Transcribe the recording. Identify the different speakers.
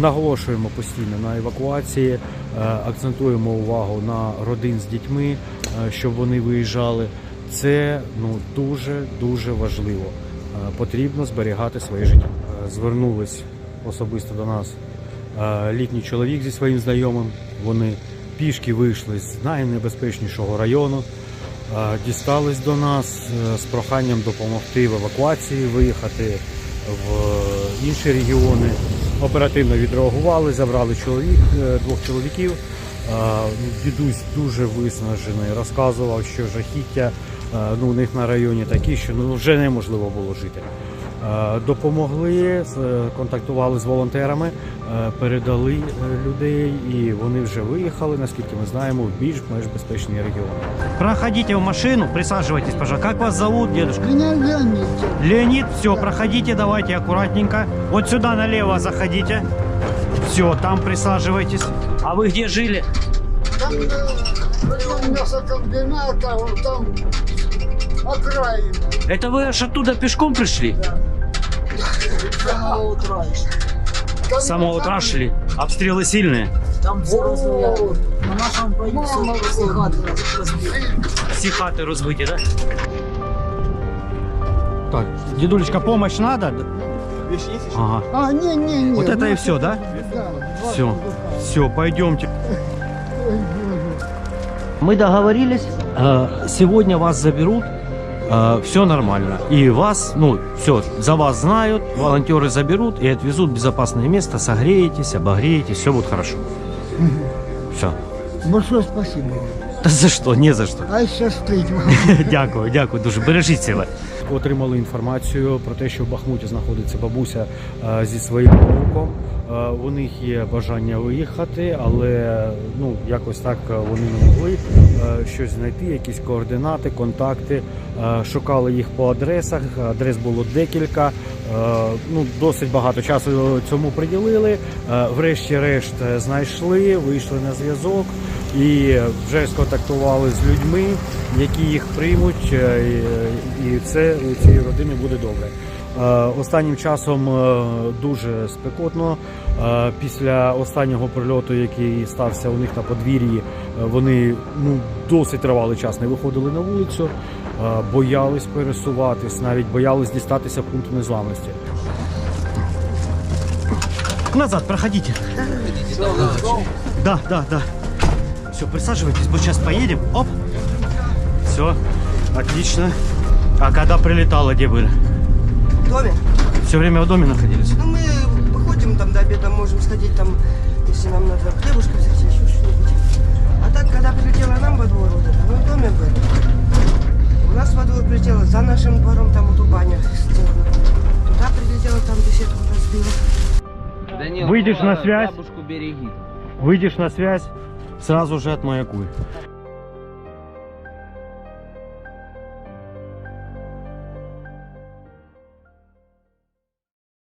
Speaker 1: Наголошуємо постійно на евакуації, е, акцентуємо увагу на родин з дітьми, е, щоб вони виїжджали. Це ну дуже дуже важливо. Е, Потрібно зберігати своє життя. Звернулись особисто до нас літній чоловік зі своїм знайомим. Вони пішки вийшли з найнебезпечнішого району, дістались до нас з проханням допомогти в евакуації, виїхати в інші регіони. Оперативно відреагували, забрали чоловік, е, двох чоловіків. Е, Дідусь дуже виснажений, розказував, що жахіття е, ну, у них на районі такі, що ну, вже неможливо було жити. Е, Допомогли, з- контактували з волонтерами, е, передали е, людей, і вони вже виїхали, наскільки ми знаємо, в більш-менш безпечні регіони.
Speaker 2: Проходите в машину, присаживайтесь, пожалуйста. Как вас зовут, дедушка?
Speaker 3: Меня Леонид.
Speaker 2: Леонид, все, проходите, давайте аккуратненько. Вот сюда налево заходите. Все, там присаживайтесь. А вы где жили?
Speaker 3: Там э, район мясокомбината, вот там окраина.
Speaker 2: Это вы аж оттуда пешком пришли?
Speaker 4: С самого утра еще.
Speaker 2: С самого утра шли? Обстрелы сильные?
Speaker 4: Там взрослые.
Speaker 3: Вот.
Speaker 4: На нашем поїзді
Speaker 3: Мама,
Speaker 4: все хати розбили.
Speaker 2: Все хаты разбыты, да? Так, дедулечка, помощь надо? Ага.
Speaker 3: А, не, не, не.
Speaker 2: Вот это и все, да?
Speaker 3: Да.
Speaker 2: Все, все, пойдемте. Мы договорились, э, сегодня вас заберут, все нормально. И вас, ну, все, за вас знают, волонтеры заберут и отвезут в безопасное место, согреетесь, обогреетесь, все будет хорошо. Все.
Speaker 3: Большое спасибо.
Speaker 2: Та за що? Не за що.
Speaker 3: А щастить вам.
Speaker 2: Дякую, дякую дуже. Бережіть себе.
Speaker 1: Отримали інформацію про те, що в Бахмуті знаходиться бабуся е, зі своїм онуком. Е, У них є бажання виїхати, але ну якось так е, вони не могли е, щось знайти, якісь координати, контакти. Е, Шукали їх по адресах. Адрес було декілька. Е, Ну досить багато часу цьому приділили. Е, Врешті-решт знайшли, вийшли на зв'язок і вже сконтактували з людьми, які їх приймуть, е, і- це у цієї родини буде добре. Е, Останнім часом е, дуже спекотно. Після останнього прильоту, який стався у них на подвір'ї, вони ну досить тривалий час не виходили на вулицю, боялись пересуватись, навіть боялись дістатися пункту незламності.
Speaker 2: Назад, проходите. Да, да, да. Все, присаживайтесь, мы сейчас поедем. Оп. Все, отлично. А когда прилетало, где были?
Speaker 5: В доме.
Speaker 2: Все время в доме находились?
Speaker 5: Ну, мы выходим там до обеда, можем сходить там, если нам надо хлебушка взять, еще что-нибудь. А так, когда прилетела нам во двор, вот это, мы в доме были. У нас во двор прилетела за нашим двором, там вот у баня сделано. Туда прилетела, там беседку разбила.
Speaker 6: Данил,
Speaker 2: Выйдешь на
Speaker 6: ну,
Speaker 2: связь?
Speaker 6: Бабушку береги.
Speaker 2: Выйдешь на связь, сразу же отмаякуй.